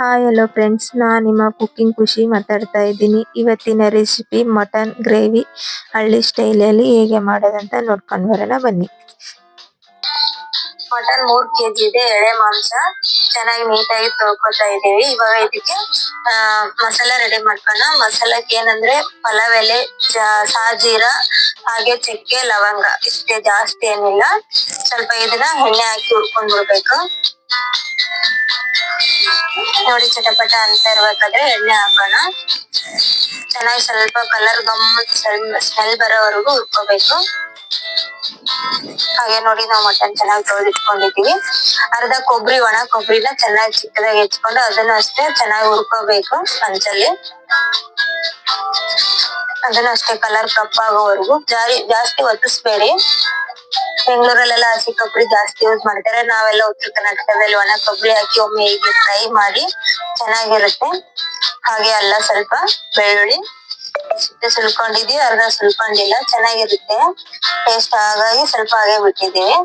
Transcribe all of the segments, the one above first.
Hi hello friends ನಾನು ನಿಮ್ಮ cooking ಖುಷಿ ಮಾತಾಡ್ತಾ ಇದ್ದೀನಿ. ಇವತ್ತಿನ ರೆಸಿಪಿ ಮಟನ್ ಗ್ರೇವಿ ಹಳ್ಳಿ ಸ್ಟೈಲಲ್ಲಿ ಹೇಗೆ ಮಾಡೋದಂತ ನೋಡ್ಕೊಂಡು ಬರೋಣ ಬನ್ನಿ. ಮಟನ್ ಮೂರ್ ಕೆಜಿ ಇದೆ ಎಳೆ ಮಾಂಸ. ಚೆನ್ನಾಗಿ ನೀಟಾಗಿ ತೊಳ್ಕೊತಾ ಇದೀವಿ ಇವಾಗ ಇದಕ್ಕೆ ಆ, ಮಸಾಲೆ ರೆಡಿ ಮಾಡ್ಕೊಳ್ಳೋಣ. ಮಸಾಲಕ್ಕೆ ಏನಂದ್ರೆ ಪಲಾವ್ ಎಲೆ ಸಾಜೀರ ಹಾಗೆ ಚಕ್ಕೆ ಲವಂಗ. ಇಷ್ಟೇ ಜಾಸ್ತಿ ಏನಿಲ್ಲ. ಸ್ವಲ್ಪ ಇದನ್ನ ಎಣ್ಣೆ ಹಾಕಿ ಹುರ್ಕೊಂಡ್ ಬಿಡ್ಬೇಕು. ನೋಡಿ ಚಟಪಟ ಅಂತ ಇರ್ಬೇಕಾದ್ರೆ ಎಣ್ಣೆ ಹಾಕೋಣ. ಚೆನ್ನಾಗಿ ಸ್ವಲ್ಪ ಕಲರ್ ಗಮ್ ಸ್ಮೆಲ್ ಬರೋವರೆಗೂ ಹುರ್ಕೋಬೇಕು. ಹಾಗೆ ನೋಡಿ ನಾವು ಮಟನ್ ಚೆನ್ನಾಗಿ ತೊಳೆದಿಟ್ಕೊಂಡಿದೀವಿ. ಅರ್ಧ ಕೊಬ್ಬರಿ ಒಣ ಕೊಬ್ಬರಿನ ಚೆನ್ನಾಗಿ ಚಿಕ್ಕದಾಗಿ ಹೆಚ್ಕೊಂಡು ಅದನ್ನು ಅಷ್ಟೇ ಚೆನ್ನಾಗಿ ಹುರ್ಕೋಬೇಕು ಸ್ಪಂಚಲ್ಲಿ ಅದನ್ನು ಅಷ್ಟೇ ಕಲರ್ ಕಪ್ಪಾಗೋವರೆಗೂ ಜಾರಿ, ಜಾಸ್ತಿ ಒತ್ತಿಸ್ಬೇಡಿ ಬೆಂಗಳೂರಲ್ಲೆಲ್ಲ ಹಸಿ ಕೊಬ್ಬರಿ ಜಾಸ್ತಿ ಯೂಸ್ ಮಾಡ್ತಾರೆ. ನಾವೆಲ್ಲ ಉತ್ತರ ಕರ್ನಾಟಕದಲ್ಲಿ ಒಣ ಕೊಬ್ಬರಿ ಹಾಕಿ ಒಮ್ಮೆ ಹೀಗೆ ಫ್ರೈ ಮಾಡಿ ಚೆನ್ನಾಗಿರುತ್ತೆ. ಹಾಗೆ ಅಲ್ಲ ಸ್ವಲ್ಪ ಬೆಳ್ಳುಳ್ಳಿ. ಸುಲ್ಕೊಂಡಿದೀವಿ ಅರ್ಧ ಸುಲ್ಕೊಂಡಿಲ್ಲ. ಚೆನ್ನಾಗಿರುತ್ತೆ. ಟೇಸ್ಟ್ ಹಾಗಾಗಿ ಸ್ವಲ್ಪ ಹಾಗೆ ಬಿಟ್ಟಿದ್ದೀವಿ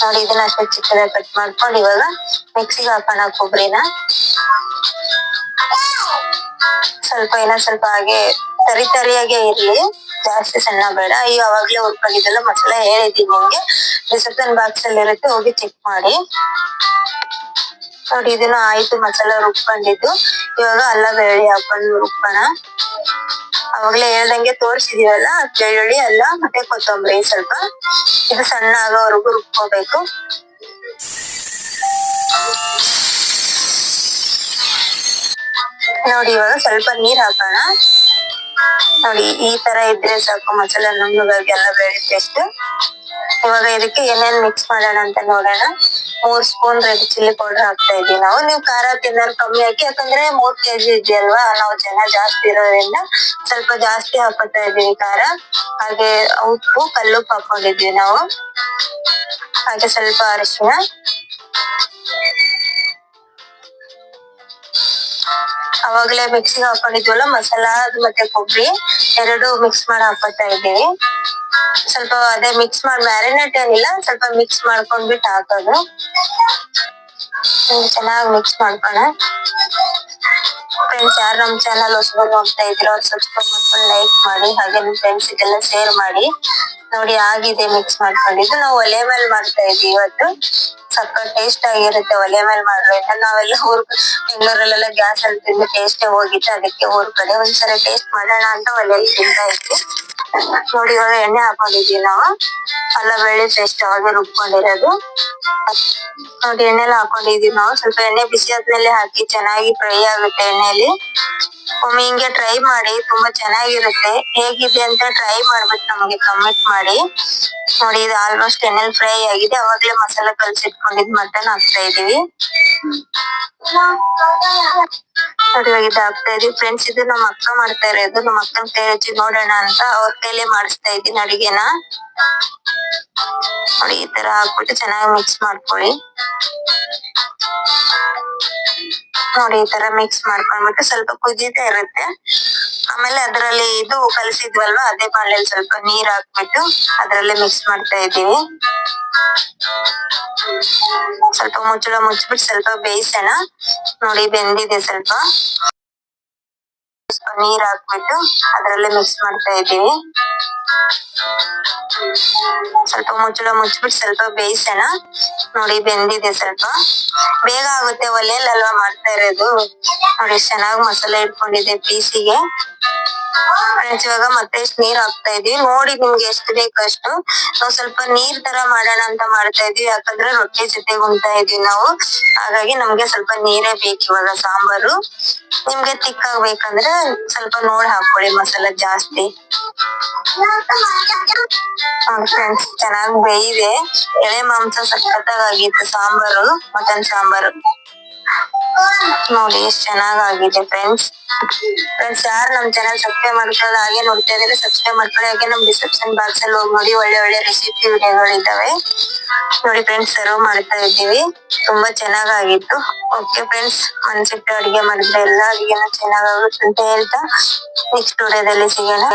ನೋಡಿ, ಇದನ್ನ ಅಷ್ಟೇ ಚಿಕ್ಕದಾಗಿ ಕಟ್ ಮಾಡ್ಕೊಂಡು ಇವಾಗ ಮಿಕ್ಸಿಗೆ ಹಾಕೋಣ ಕೊಬ್ಬರಿನ. ಸ್ವಲ್ಪ ಏನ ಸ್ವಲ್ಪ ಹಾಗೆ ತರಿ ತರಿಯಾಗೆ ಇರ್ಲಿ. ಜಾಸ್ತಿ ಸಣ್ಣ ಬೇಡ. ಈಗ ಅವಾಗ್ಲೇ ಹುರ್ಕೊಂಡಿದ್ದೆಲ್ಲ ಮಸಾಲೆ ಹೇಳಿದೀನಿ ನಿಮ್ಗೆ. ರಿಸೆಪ್ಷನ್ ಬಾಕ್ಸ್ ಅಲ್ಲಿ ಇರುತ್ತೆ ಹೋಗಿ ಚೆಕ್ ಮಾಡಿ. ನೋಡಿ ಇದನ್ನ ಆಯ್ತು, ಮಸಾಲ ರುಬ್ಕೊಂಡಿದ್ದು. ಇವಾಗ ಅಲ್ಲ ಬೆಳ್ಳುಳ್ಳಿ ಹಾಕೊಂಡು ರುಬ್ಬೋಣ. ಅವಾಗ್ಲೇ ಹೇಳ್ದಂಗೆ ತೋರ್ಸಿದೀವಲ್ಲ, ಬೆಳ್ಳುಳ್ಳಿ, ಅಲ್ಲ, ಮತ್ತೆ ಕೊತ್ತಂಬರಿ ಸ್ವಲ್ಪ. ಇದು ಸಣ್ಣ ಆಗೋವರೆಗೂ ರುಬ್ಕೋಬೇಕು. ನೋಡಿ, ಇವಾಗ ಸ್ವಲ್ಪ ನೀರ್ ಹಾಕೋಣ. ನೋಡಿ, ಈ ತರ ಇದ್ರೆ ಸಾಕು, ಮಸಾಲೆ ನುಣ್ಣಗಾಗೆಲ್ಲ ಬೆಳ್ಳಿ ಪೇಸ್ಟ್ ಇವಾಗ ಇದಕ್ಕೆ ಏನೇನ್ ಮಿಕ್ಸ್ ಮಾಡೋಣ ಅಂತ ನೋಡೋಣ. ಮೂರ್ ಸ್ಪೂನ್ ರೆಡ್ ಚಿಲ್ಲಿ ಪೌಡರ್ ಹಾಕ್ತಾ ಇದೀವಿ ನಾವು. ನೀವು ಖಾರ ತಿನ್ನೋರು ಕಮ್ಮಿ ಹಾಕಿ, ಯಾಕಂದ್ರೆ ಮೂರ್ ಕೆಜಿ ಇದೆಯಲ್ವಾ, ನಾವು ಜನ ಜಾಸ್ತಿ ಇರೋದ್ರಿಂದ ಸ್ವಲ್ಪ ಜಾಸ್ತಿ ಹಾಕೋತಾ ಇದೀವಿ ಖಾರ. ಹಾಗೆ ಉಪ್ಪು ಕಲ್ಲುಪ್ಪು ಹಾಕೊಂಡಿದ್ವಿ ನಾವು. ಹಾಗೆ ಸ್ವಲ್ಪ ಅರಿಶಿನ ಅವಾಗ್ಲೇ ಮಿಕ್ಸಿಗೆ ಹಾಕೊಂಡಿದ್ವಲ್ಲ, ಮಸಾಲಾ ಮತ್ತೆ ಕೊಬ್ಬರಿ, ಎರಡು ಮಿಕ್ಸ್ ಮಾಡಿ ಹಾಕೋತಾ ಇದ್ದೀವಿ ಸ್ವಲ್ಪ ಅದೇ ಮಿಕ್ಸ್ ಮಾಡಿ ಮ್ಯಾರಿನೇಟ್ ಏನಿಲ್ಲ, ಸ್ವಲ್ಪ ಮಿಕ್ಸ್ ಮಾಡ್ಕೊಂಡ್ಬಿಟ್ಟು ಹಾಕೋದು. ಚೆನ್ನಾಗಿ ಮಿಕ್ಸ್ ಮಾಡ್ಕೋಣ ಫ್ರೆಂಡ್ಸ್ ಯಾರು ನಮ್ ಚಾನಲ್ ಹೊಸಬರು ನೋಡ್ತಾ ಇದ್ರು ಅವ್ರು ಸಬ್ಸ್ಕ್ರೈಬ್ ಮಾಡ್ಕೊಂಡು ಲೈಕ್ ಮಾಡಿ, ಹಾಗೆ ನಿಮ್ ಫ್ರೆಂಡ್ಸ್ ಗೆಲ್ಲ ಶೇರ್ ಮಾಡಿ, ನೋಡಿ ಆಗಿದೆ ಮಿಕ್ಸ್ ಮಾಡ್ಕೊಂಡಿದ್ದು. ನಾವು ಒಲೆ ಮೇಲೆ ಮಾಡ್ತಾ ಇದ್ವಿ ಇವತ್ತು. ಸಕ್ಕ ಟೇಸ್ಟ್ ಆಗಿರುತ್ತೆ ಒಲೆ ಮೇಲೆ ಮಾಡೋದ್ರಿಂದ ನಾವೆಲ್ಲ ಊರ್ ಬೆಂಗಳೂರಲ್ಲೆಲ್ಲ ಗ್ಯಾಸ್ ಅಲ್ಲಿ ತಿಂದು ಟೇಸ್ಟ್ ಹೋಗಿತ್ತು ಅದಕ್ಕೆ ಊರ್ ಕಡೆ ಒಂದ್ಸಲ ಟೇಸ್ಟ್ ಮಾಡೋಣ ಅಂತ ಒಲೆಯಲ್ಲಿ ತಿಂತಾ ಇದ್ವಿ. ನೋಡಿ, ಇವಾಗ ಎಣ್ಣೆ ಹಾಕೊಂಡಿದ್ವಿ ನಾವು. ಅಲ್ಲ, ಬೆಳ್ಳಿ ಪೇಸ್ಟ್ ಅವಾಗ ರುಬ್ಕೊಂಡಿರೋದು. ನೋಡಿ, ಎಣ್ಣೆಲ್ಲ ಹಾಕೊಂಡಿದೀವಿ ನಾವು. ಸ್ವಲ್ಪ ಎಣ್ಣೆ ಬಿಸಿ ಆದ್ಮೇಲೆ ಹಾಕಿ ಚೆನ್ನಾಗಿ ಫ್ರೈ ಆಗುತ್ತೆ ಎಣ್ಣೆಯಲ್ಲಿ ಒಮ್ಮೆ ಹಿಂಗೆ ಟ್ರೈ ಮಾಡಿ, ತುಂಬಾ ಚೆನ್ನಾಗಿರುತ್ತೆ. ಹೇಗಿದೆ ಅಂತ ಟ್ರೈ ಮಾಡ್ಬೇಕು ನಮಗೆ ಕಮೆಂಟ್ ಮಾಡಿ. ನೋಡಿ, ಇದು ಆಲ್ಮೋಸ್ಟ್ ಎಣ್ಣೆಲ್ ಫ್ರೈ ಆಗಿದೆ. ಅವಾಗ್ಲೇ ಮಸಾಲೆ ಕಲ್ಸಿಟ್ಕೊಂಡಿದ್ ಮಟನ್ ಹಾಕ್ತಾ ಇದೀವಿ. ಇದು ಹಾಕ್ತಾ ಇದೀವಿ ಫ್ರೆಂಡ್ಸ್ ಇದು ನಮ್ಮ ಅಕ್ಕ ಮಾಡ್ತಾ ಇರೋದು. ನಮ್ಮ ಅಕ್ಕನ ಕೈ ಹಚ್ಚಿ ನೋಡೋಣ ಅಂತ ಅವ್ರ ಕೈಲೇ ಮಾಡಿಸ್ತಾ ಇದೀನಿ ಅಡಿಗೆನ. ನೋಡಿ, ಈ ತರ ಹಾಕ್ಬಿಟ್ಟು ಚೆನ್ನಾಗಿ ಮಿಕ್ಸ್ ಮಾಡ್ಕೊಳ್ಳಿ. ನೋಡಿ ಈ ತರ ಮಿಕ್ಸ್ ಮಾಡ್ಕೊಂಡ್ಬಿಟ್ಟು ಸ್ವಲ್ಪ ಕುದಿತಾ ಇರುತ್ತೆ. ಆಮೇಲೆ ಅದರಲ್ಲಿ ಇದು ಕಲಸಿದ್ವಲ್ವಾ, ಅದೇ ಬಾಣಲೆಯಲ್ಲಿ ಸ್ವಲ್ಪ ನೀರ್ ಹಾಕ್ಬಿಟ್ಟು ಅದ್ರಲ್ಲೇ ಮಿಕ್ಸ್ ಮಾಡ್ತಾ ಇದೀವಿ ಸ್ವಲ್ಪ ಮುಚ್ಚಳ ಮುಚ್ಬಿಟ್ಟು ಸ್ವಲ್ಪ ಬೇಯಿಸೋಣ. ನೋಡಿ ಬೆಂದಿದೆ ಸ್ವಲ್ಪ. ನೀರ್ ಹಾಕ್ಬಿಟ್ಟು ಅದ್ರಲ್ಲೇ ಮಿಕ್ಸ್ ಮಾಡ್ತಾ ಇದ್ದೀವಿ. ಸ್ವಲ್ಪ ಮುಚ್ಚಳ ಮುಚ್ಚಿಬಿಟ್ಟು ಸ್ವಲ್ಪ ಬೇಯಿಸೋಣ. ನೋಡಿ ಬೆಂದಿದೆ ಸ್ವಲ್ಪ. ಬೇಗ ಆಗುತ್ತೆ ಒಲೆಯಲ್ಲಿ ಅಲ್ವಾ ಮಾಡ್ತಾ ಇರೋದು. ನೋಡಿ, ಚೆನ್ನಾಗಿ ಮಸಾಲೆ ಇಟ್ಕೊಂಡಿದೆ ಪೀಸಿಗೆ. ಇವಾಗ ಮತ್ತೆ ಇಷ್ಟು ನೀರ್ ಹಾಕ್ತಾ ಇದೀವಿ. ನೋಡಿ ನಿಮ್ಗೆ ಎಷ್ಟು ಬೇಕು ಅಷ್ಟು. ನಾವು ಸ್ವಲ್ಪ ನೀರ್ ತರ ಮಾಡೋಣ ಅಂತ ಮಾಡ್ತಾ ಇದೀವಿ. ಯಾಕಂದ್ರೆ ರೊಟ್ಟಿ ಜೊತೆಗೆ ಉಣ್ತಾ ಇದೀವಿ ನಾವು. ಹಾಗಾಗಿ ನಮ್ಗೆ ಸ್ವಲ್ಪ ನೀರೇ ಬೇಕು ಇವಾಗ ಸಾಂಬಾರು. ನಿಮ್ಗೆ ತಿಕ್ ಆಗ್ಬೇಕಂದ್ರೆ ಸ್ವಲ್ಪ ನೋಡ್ ಹಾಕೊಳ್ಳಿ ಮಸಾಲ ಜಾಸ್ತಿ. ಫ್ರೆಂಡ್ಸ್ ಚೆನ್ನಾಗ್ ಬೇಯಿದೆ. ಎಳೆ ಮಾಂಸ ಸಖತ್ತಾಗಿತ್ತು ಸಾಂಬಾರು, ಮಟನ್ ಸಾಂಬಾರು. ನೋಡಿ, ಎಷ್ಟ್ ಚೆನ್ನಾಗಾಗಿದೆ ಫ್ರೆಂಡ್ಸ್ ಫ್ರೆಂಡ್ಸ್ ಯಾರು ನಮ್ ಚಾನಲ್ ಸಬ್ಸ್ಕ್ರೈಬ್ ಮಾಡ್ಕೊಳ್ಳೋದು ಹಾಗೆ ನೋಡ್ತಾ ಇದ್ರೆ ಸಬ್ಸ್ಕ್ರೈಬ್ ಮಾಡ್ಕೊಳ್ಳಿ. ಹಾಗೆ ನಮ್ ಡಿಸ್ಕ್ರಿಪ್ಷನ್ ಬಾಕ್ಸ್ ಅಲ್ಲಿ ಹೋಗಿ ನೋಡಿ, ಒಳ್ಳೆ ಒಳ್ಳೆ ರೆಸಿಪಿ ವಿಡಿಯೋಗಳು ಇದಾವೆ. ನೋಡಿ ಫ್ರೆಂಡ್ಸ್ ಸರ್ವ್ ಮಾಡ್ತಾ ಇದ್ದೀವಿ. ತುಂಬಾ ಚೆನ್ನಾಗಾಗಿತ್ತು. ಓಕೆ ಫ್ರೆಂಡ್ಸ್ ಮನ್ಸಿಟ್ಟು ಅಡಿಗೆ ಮಾಡಿದ್ರೆ ಎಲ್ಲ ಅಡಿಗೆನ ಚೆನ್ನಾಗಾಗುತ್ತೆ ಅಂತ ಹೇಳ್ತಾ ನೆಕ್ಸ್ಟ್ ವಿಡಿಯೋದಲ್ಲಿ ಸಿಗೋಣ.